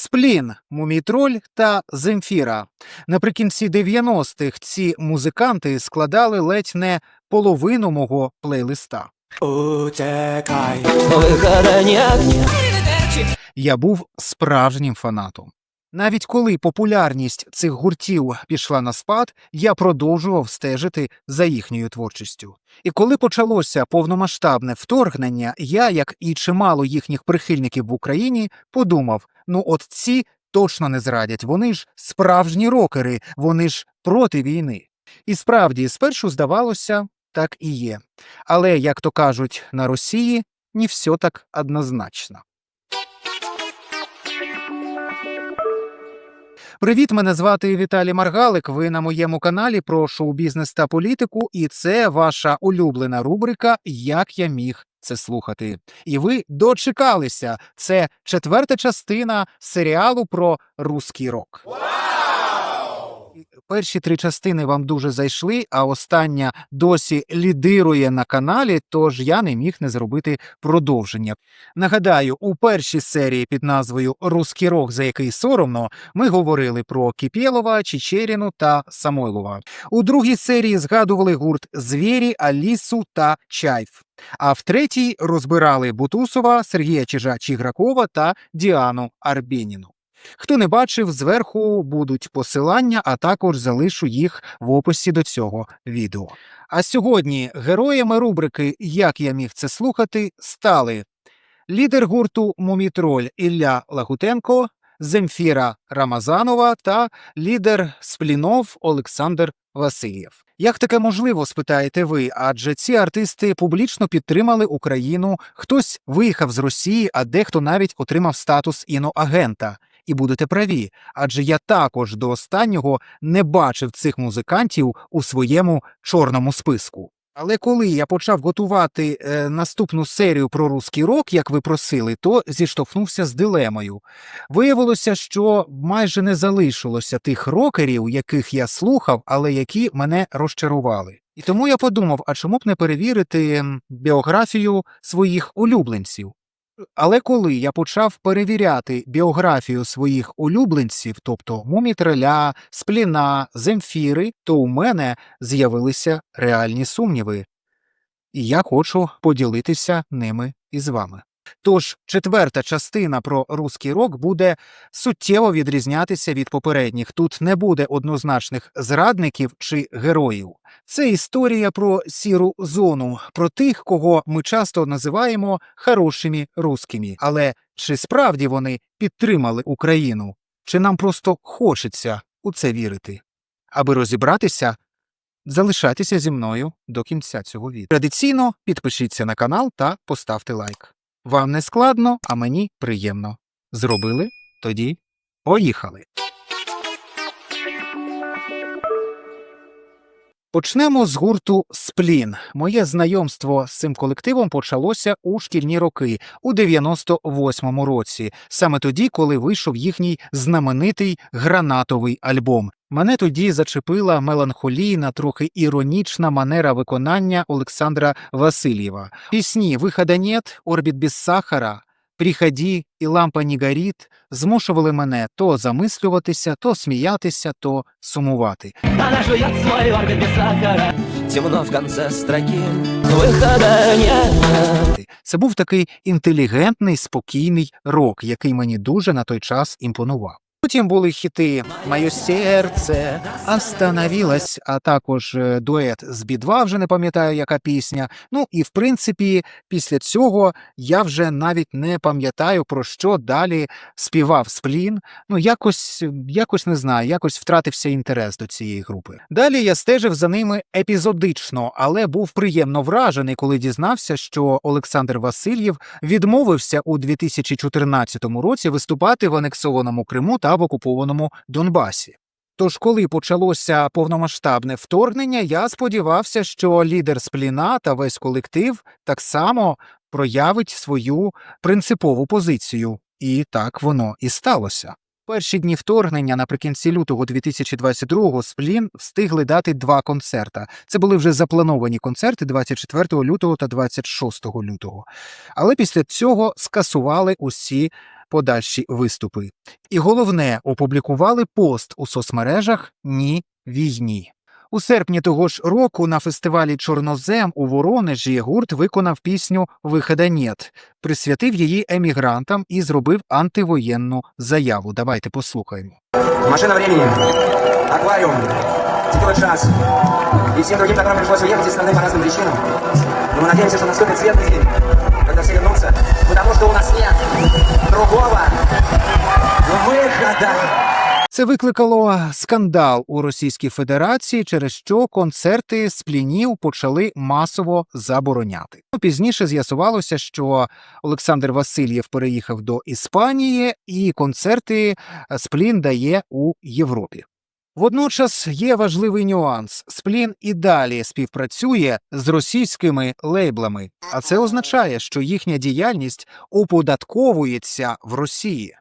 Сплін, Мумітроль та Земфіра. Наприкінці 90-х ці музиканти складали ледь не половину мого плейлиста. Утекай. Я був справжнім фанатом. Навіть коли популярність цих гуртів пішла на спад, я продовжував стежити за їхньою творчістю. І коли почалося повномасштабне вторгнення, я, як і чимало їхніх прихильників в Україні, подумав: ну от ці точно не зрадять, вони ж справжні рокери, вони ж проти війни. І справді, спершу здавалося, так і є. Але, як то кажуть на Росії, не все так однозначно. Привіт, мене звати Віталій Маргалик. Ви на моєму каналі про шоу-бізнес та політику, і це ваша улюблена рубрика Як я міг це слухати. І ви дочекалися. Це четверта частина серіалу про руський рок. Перші три частини вам дуже зайшли, а остання досі лідирує на каналі, тож я не міг не зробити продовження. Нагадаю, у першій серії під назвою Руський рок, за який соромно, ми говорили про Кіпєлова, Чечеріну та Самойлова. У другій серії згадували гурт Звірі, Алісу та Чайф. А в третій розбирали Бутусова, Сергія Чижа-Чігракова та Діану Арбєніну. Хто не бачив, зверху будуть посилання, а також залишу їх в описі до цього відео. А сьогодні героями рубрики Як я міг це слухати стали лідер гурту Мумітроль Ілля Лагутенко, Земфіра Рамазанова та лідер Сплінов Олександр Васильєв. Як таке можливо, спитаєте ви? Адже ці артисти публічно підтримали Україну. Хтось виїхав з Росії, а дехто навіть отримав статус іноагента. І будете праві, адже я також до останнього не бачив цих музикантів у своєму чорному списку. Але коли я почав готувати е, наступну серію про руський рок, як ви просили, то зіштовхнувся з дилемою. Виявилося, що майже не залишилося тих рокерів, яких я слухав, але які мене розчарували. І тому я подумав: а чому б не перевірити біографію своїх улюбленців? Але коли я почав перевіряти біографію своїх улюбленців, тобто Мумітреля, Спліна, Земфіри, то у мене з'явилися реальні сумніви. І я хочу поділитися ними із вами. Тож четверта частина про руський рок буде суттєво відрізнятися від попередніх. Тут не буде однозначних зрадників чи героїв. Це історія про сіру зону, про тих, кого ми часто називаємо хорошими рускими. Але чи справді вони підтримали Україну? Чи нам просто хочеться у це вірити? Аби розібратися, залишайтеся зі мною до кінця цього відео. Традиційно підпишіться на канал та поставте лайк. Вам не складно, а мені приємно. Зробили? Тоді поїхали. Почнемо з гурту Сплін. Моє знайомство з цим колективом почалося у шкільні роки, у 98-му році, саме тоді, коли вийшов їхній знаменитий гранатовий альбом. Мене тоді зачепила меланхолійна, трохи іронічна манера виконання Олександра Васильєва. Пісні «Вихода нет», «Орбіт без сахара», «Приході» і «Лампа не горить» змушували мене то замислюватися, то сміятися, то сумувати. Вона свой орбит без сахара. Темно в кінці строки, выхода нет. Це був такий інтелігентний, спокійний рок, який мені дуже на той час імпонував. Потім були хіти Моє серце остановилось, а також е, дует з B2, вже не пам'ятаю, яка пісня. Ну і в принципі, після цього я вже навіть не пам'ятаю про що далі співав сплін. Ну якось, якось не знаю, якось втратився інтерес до цієї групи. Далі я стежив за ними епізодично, але був приємно вражений, коли дізнався, що Олександр Васильєв відмовився у 2014 році виступати в анексованому Криму та в окупованому Донбасі. Тож, коли почалося повномасштабне вторгнення, я сподівався, що лідер спліна та весь колектив так само проявить свою принципову позицію. І так воно і сталося. Перші дні вторгнення наприкінці лютого 2022-го Сплін встигли дати два концерта. Це були вже заплановані концерти 24 лютого та 26 лютого. Але після цього скасували усі подальші виступи. І головне, опублікували пост у соцмережах Ні війні. У серпні того ж року на фестивалі Чорнозем у Воронежі гурт виконав пісню «Вихода нет», присвятив її емігрантам і зробив антивоєнну заяву. Давайте послухаємо. Машина времени, аквариум, теплый час. И всем другим, которым пришлось уехать из страны по разным причинам. Но мы надеемся, что наступит светлый день, когда все вернутся, потому что у нас нет другого выхода. Це викликало скандал у Російській Федерації, через що концерти з плінів почали масово забороняти. Ну, Пізніше з'ясувалося, що Олександр Васильєв переїхав до Іспанії, і концерти е, Сплін дає у Європі. Водночас є важливий нюанс: Сплін і далі співпрацює з російськими лейблами, а це означає, що їхня діяльність оподатковується в Росії.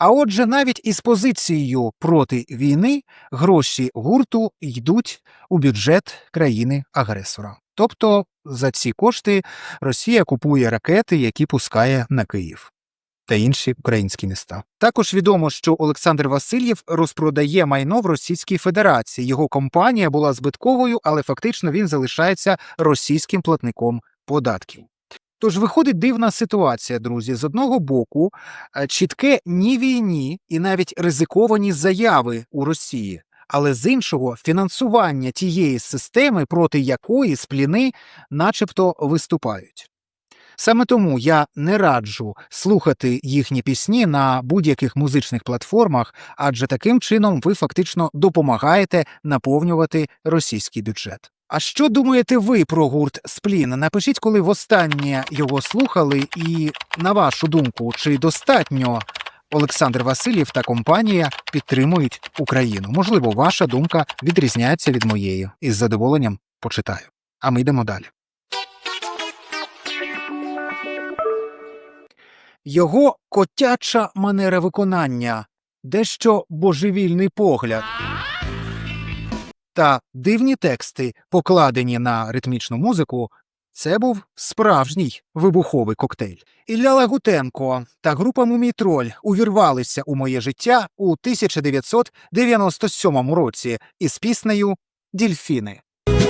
А отже, навіть із позицією проти війни гроші гурту йдуть у бюджет країни-агресора. Тобто за ці кошти Росія купує ракети, які пускає на Київ та інші українські міста. Також відомо, що Олександр Васильєв розпродає майно в Російській Федерації. Його компанія була збитковою, але фактично він залишається російським платником податків. Тож виходить дивна ситуація, друзі. З одного боку, е, чітке ні війні і навіть ризиковані заяви у Росії, але з іншого фінансування тієї системи, проти якої спліни начебто виступають. Саме тому я не раджу слухати їхні пісні на будь-яких музичних платформах, адже таким чином ви фактично допомагаєте наповнювати російський бюджет. А що думаєте ви про гурт Сплін? Напишіть, коли востаннє його слухали, і на вашу думку, чи достатньо Олександр Васильєв та компанія підтримують Україну? Можливо, ваша думка відрізняється від моєї, і з задоволенням почитаю. А ми йдемо далі. Його котяча манера виконання, дещо божевільний погляд та дивні тексти, покладені на ритмічну музику, це був справжній вибуховий коктейль. Ілля Лагутенко та група Мумітроль увірвалися у моє життя у 1997 році із піснею Дільфіни.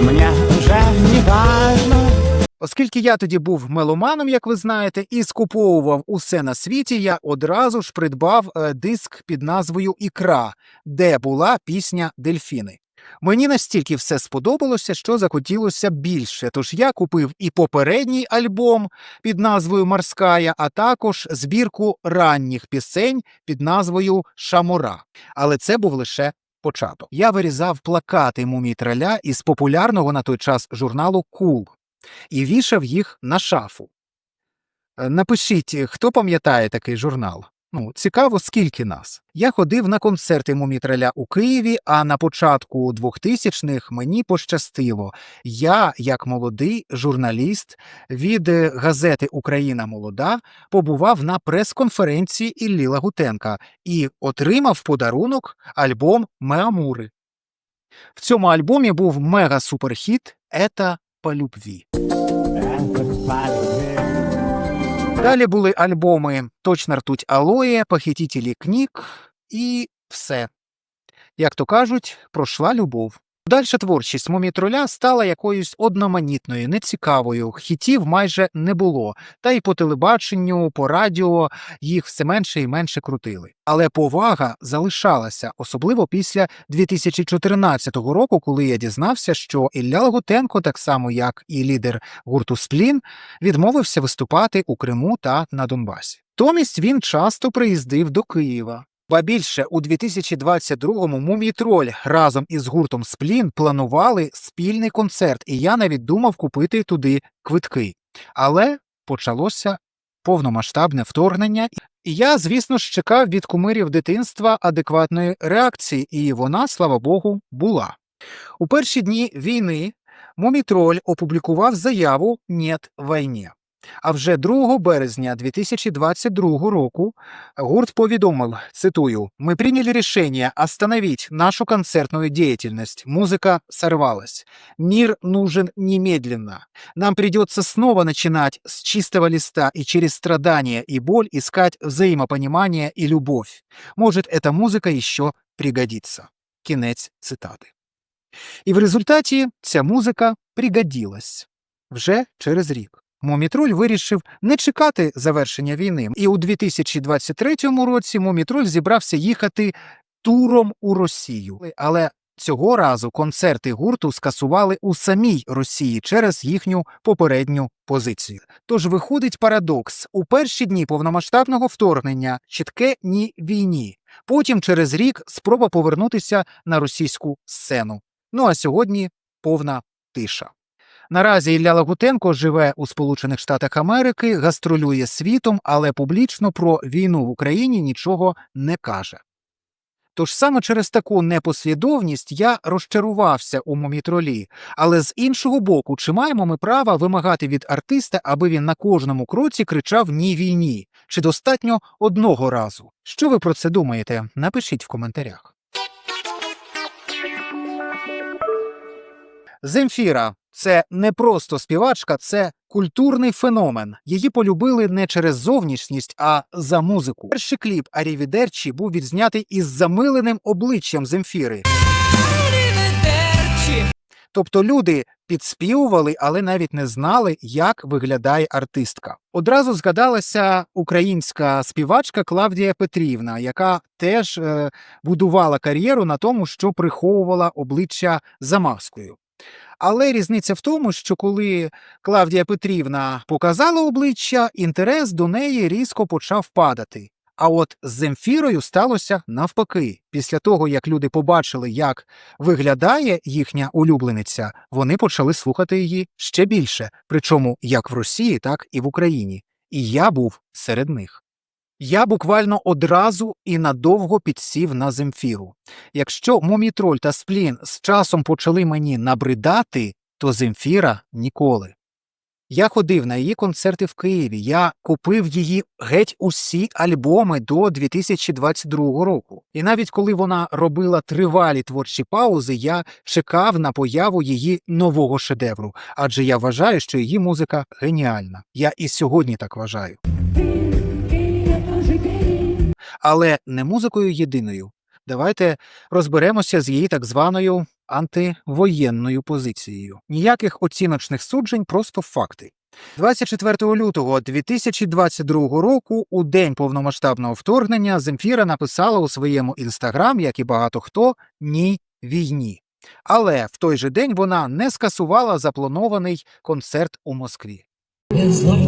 Мне уже не важно Оскільки я тоді був меломаном, як ви знаєте, і скуповував усе на світі, я одразу ж придбав е, диск під назвою Ікра, де була пісня Дельфіни. Мені настільки все сподобалося, що захотілося більше. Тож я купив і попередній альбом під назвою Морськая, а також збірку ранніх пісень під назвою Шамура. Але це був лише початок. Я вирізав плакати мумій траля із популярного на той час журналу Кул і вішав їх на шафу. Е, Напишіть, хто пам'ятає такий журнал. Ну, цікаво, скільки нас. Я ходив на концерти Мумітраля у Києві, а на початку 2000-х мені пощастило. Я, як молодий журналіст від е, газети Україна Молода, побував на прес-конференції Іллі Лагутенка і отримав подарунок альбом Меамури. В цьому альбомі був мега-суперхіт «Ета по любві. Далі були альбоми Точна ртуть Алоє, Похитителі книг і все. Як то кажуть, пройшла любов. Дальша творчість Мумітроля стала якоюсь одноманітною, нецікавою, хітів майже не було, та й по телебаченню, по радіо їх все менше і менше крутили. Але повага залишалася, особливо після 2014 року, коли я дізнався, що Ілля Лагутенко, так само як і лідер гурту Сплін, відмовився виступати у Криму та на Донбасі. Томість він часто приїздив до Києва. Ба більше у 2022-му Мумітроль разом із гуртом Сплін планували спільний концерт, і я навіть думав купити туди квитки. Але почалося повномасштабне вторгнення, і я, звісно ж, чекав від кумирів дитинства адекватної реакції, і вона, слава Богу, була. У перші дні війни Мумітроль опублікував заяву «Нєт війні». А вже 2 березня 2022 року гурт повідомив, цитую, «Мы приняли решение остановить нашу концертную деятельность. Музыка сорвалась. Мир нужен немедленно. Нам придется снова начинать с чистого листа и через страдания и боль искать взаимопонимание и любовь. Может, эта музыка еще пригодится». Кінець цитати. І в результаті ця музика пригодилась вже через рік. Мумітроль вирішив не чекати завершення війни, і у 2023 році Мумітроль зібрався їхати туром у Росію. Але цього разу концерти гурту скасували у самій Росії через їхню попередню позицію. Тож виходить парадокс: у перші дні повномасштабного вторгнення чітке ні війні. Потім через рік спроба повернутися на російську сцену. Ну а сьогодні повна тиша. Наразі Ілля Лагутенко живе у Сполучених Штатах Америки, гастролює світом, але публічно про війну в Україні нічого не каже. Тож саме через таку непослідовність я розчарувався у момітролі. Але з іншого боку, чи маємо ми право вимагати від артиста, аби він на кожному кроці кричав ні війні? Чи достатньо одного разу? Що ви про це думаєте? Напишіть в коментарях. Земфіра це не просто співачка, це культурний феномен. Її полюбили не через зовнішність, а за музику. Перший кліп Арівідерчі був відзнятий із замиленим обличчям Земфіри. Тобто люди підспівували, але навіть не знали, як виглядає артистка. Одразу згадалася українська співачка Клавдія Петрівна, яка теж е, будувала кар'єру на тому, що приховувала обличчя за маскою. Але різниця в тому, що коли Клавдія Петрівна показала обличчя, інтерес до неї різко почав падати. А от з Земфірою сталося навпаки. Після того, як люди побачили, як виглядає їхня улюблениця, вони почали слухати її ще більше, причому як в Росії, так і в Україні. І я був серед них. Я буквально одразу і надовго підсів на Земфіру. Якщо Мумітроль та Сплін з часом почали мені набридати, то Земфіра ніколи. Я ходив на її концерти в Києві. Я купив її геть усі альбоми до 2022 року. І навіть коли вона робила тривалі творчі паузи, я чекав на появу її нового шедевру, адже я вважаю, що її музика геніальна. Я і сьогодні так вважаю. Але не музикою єдиною. Давайте розберемося з її так званою антивоєнною позицією. Ніяких оціночних суджень, просто факти. 24 лютого 2022 року, у день повномасштабного вторгнення, Земфіра написала у своєму інстаграм, як і багато хто, ні війні. Але в той же день вона не скасувала запланований концерт у Москві. Я злой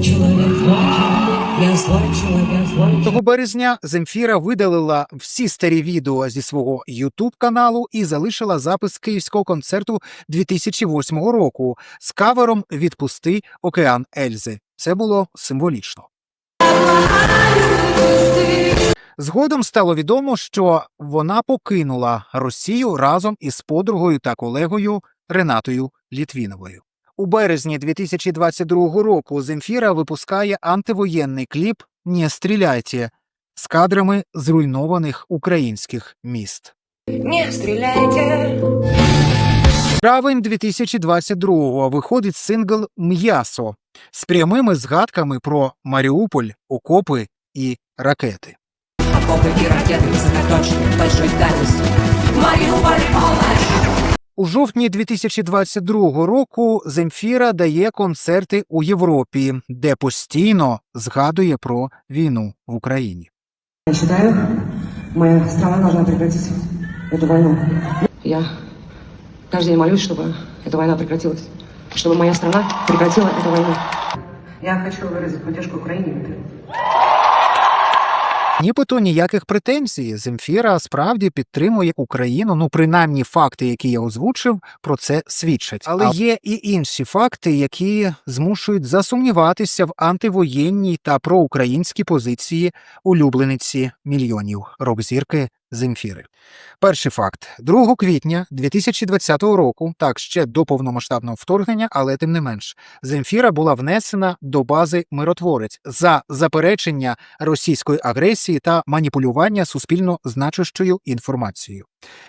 я злой человек, злой. Того березня Земфіра видалила всі старі відео зі свого Ютуб каналу і залишила запис київського концерту 2008 року з кавером Відпусти океан Ельзи. Це було символічно. Згодом стало відомо, що вона покинула Росію разом із подругою та колегою Ренатою Літвіновою. У березні 2022 року Земфіра випускає антивоєнний кліп «Не стріляйте» з кадрами зруйнованих українських міст. Не стреляйте. Травень 2022-го виходить сингл М'ясо з прямими згадками про Маріуполь, окопи і ракети. Окопы и ракеты высокоточные, большой дальности. Мариуполь полночь. У жовтні 2022 року Земфіра дає концерти у Європі, де постійно згадує про війну в Україні. Я считаю, моя страна должна прекратить эту войну. Я каждый день молюсь, чтобы эта война прекратилась. Чтобы моя страна прекратила эту войну. Я хочу выразить поддержку Украине. Нібито ніяких претензій. Земфіра справді підтримує Україну. Ну, принаймні, факти, які я озвучив, про це свідчать. Але є і інші факти, які змушують засумніватися в антивоєнній та проукраїнській позиції улюблениці мільйонів рок-зірки Земфіри. Перший факт: 2 квітня 2020 року, так ще до повномасштабного вторгнення, але тим не менш, Земфіра була внесена до бази миротворець за заперечення російської агресії та маніпулювання суспільно значущою інформацією.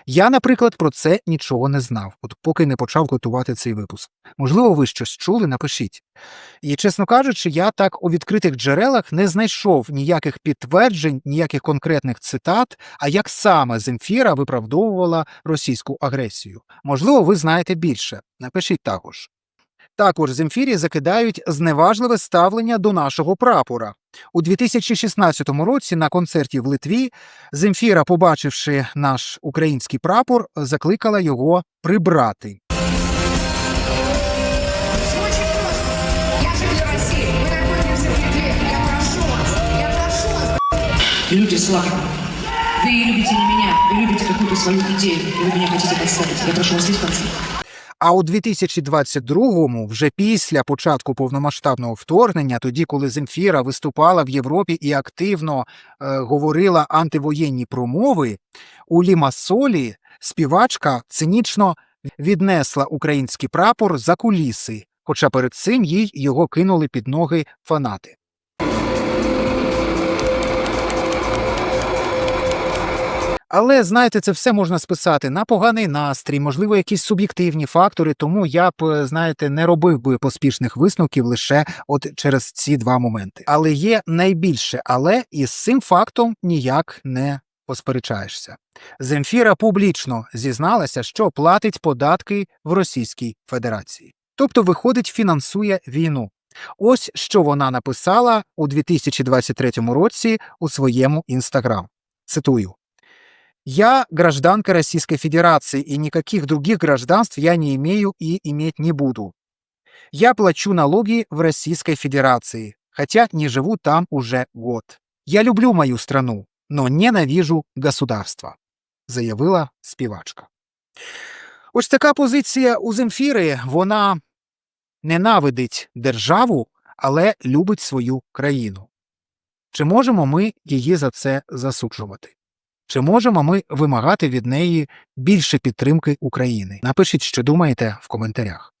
Я, наприклад, про це нічого не знав, от поки не почав готувати цей випуск. Можливо, ви щось чули, напишіть. І, чесно кажучи, я так у відкритих джерелах не знайшов ніяких підтверджень, ніяких конкретних цитат, а як саме Земфіра виправдовувала російську агресію. Можливо, ви знаєте більше. Напишіть також. Також Земфірі закидають зневажливе ставлення до нашого прапора. У 2016 році на концерті в Литві Земфіра, побачивши наш український прапор, закликала його прибрати. Люди слабы. Вы любите не меня, вы любите какую-то свою идею, и вы меня хотите подставить. Я прошу вас здесь концерт. А у 2022-му, вже після початку повномасштабного вторгнення, тоді, коли Земфіра виступала в Європі і активно е, говорила антивоєнні промови, у Лімасолі співачка цинічно віднесла український прапор за куліси, хоча перед цим їй його кинули під ноги фанати. Але знаєте, це все можна списати на поганий настрій, можливо, якісь суб'єктивні фактори. Тому я б е, знаєте не робив би поспішних висновків лише от через ці два моменти. Але є найбільше, але і з цим фактом ніяк не посперечаєшся. Земфіра публічно зізналася, що платить податки в Російській Федерації, тобто, виходить, фінансує війну. Ось що вона написала у 2023 році у своєму інстаграм. Цитую. Я гражданка Российской Федерации, и никаких других гражданств я не имею и иметь не буду. Я плачу налоги в Российской Федерации, хотя не живу там уже год. Я люблю мою страну, но ненавижу государство, заявила співачка. Ось така позиція у Земфіри. Вона ненавидить державу, але любить свою країну. Чи можемо ми її за це засуджувати? Чи можемо ми вимагати від неї більше підтримки України? Напишіть, що думаєте в коментарях.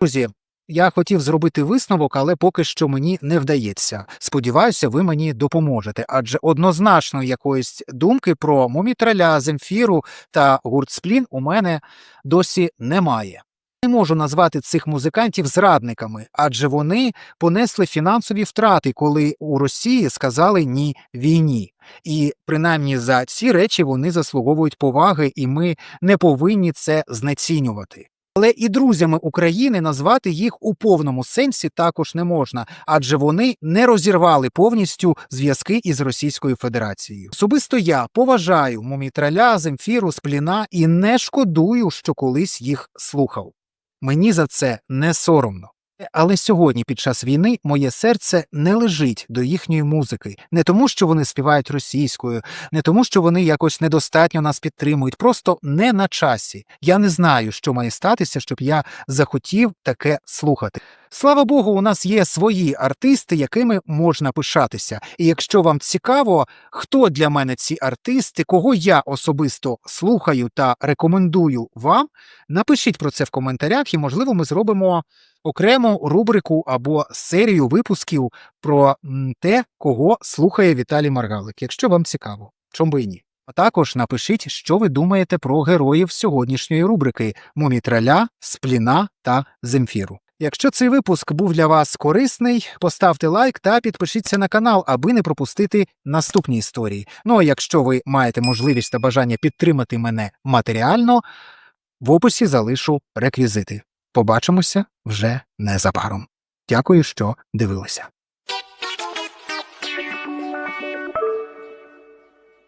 Друзі, я хотів зробити висновок, але поки що мені не вдається. Сподіваюся, ви мені допоможете, адже однозначно якоїсь думки про Мумітраля, Земфіру та гурт Сплін у мене досі немає. Не можу назвати цих музикантів зрадниками, адже вони понесли фінансові втрати, коли у Росії сказали ні війні. І принаймні за ці речі вони заслуговують поваги, і ми не повинні це знецінювати. Але і друзями України назвати їх у повному сенсі також не можна, адже вони не розірвали повністю зв'язки із Російською Федерацією. Особисто я поважаю Мумітраля, Земфіру, Спліна і не шкодую, що колись їх слухав. Мені за це не соромно. Але сьогодні, під час війни, моє серце не лежить до їхньої музики, не тому, що вони співають російською, не тому, що вони якось недостатньо нас підтримують, просто не на часі. Я не знаю, що має статися, щоб я захотів таке слухати. Слава Богу, у нас є свої артисти, якими можна пишатися. І якщо вам цікаво, хто для мене ці артисти, кого я особисто слухаю та рекомендую вам, напишіть про це в коментарях, і можливо ми зробимо окрему рубрику або серію випусків про те, кого слухає Віталій Маргалик, якщо вам цікаво, чому би і ні. А також напишіть, що ви думаєте про героїв сьогоднішньої рубрики Мумітраля, Спліна та Земфіру. Якщо цей випуск був для вас корисний, поставте лайк та підпишіться на канал, аби не пропустити наступні історії. Ну а якщо ви маєте можливість та бажання підтримати мене матеріально, в описі залишу реквізити. Побачимося вже незабаром. Дякую, що дивилися.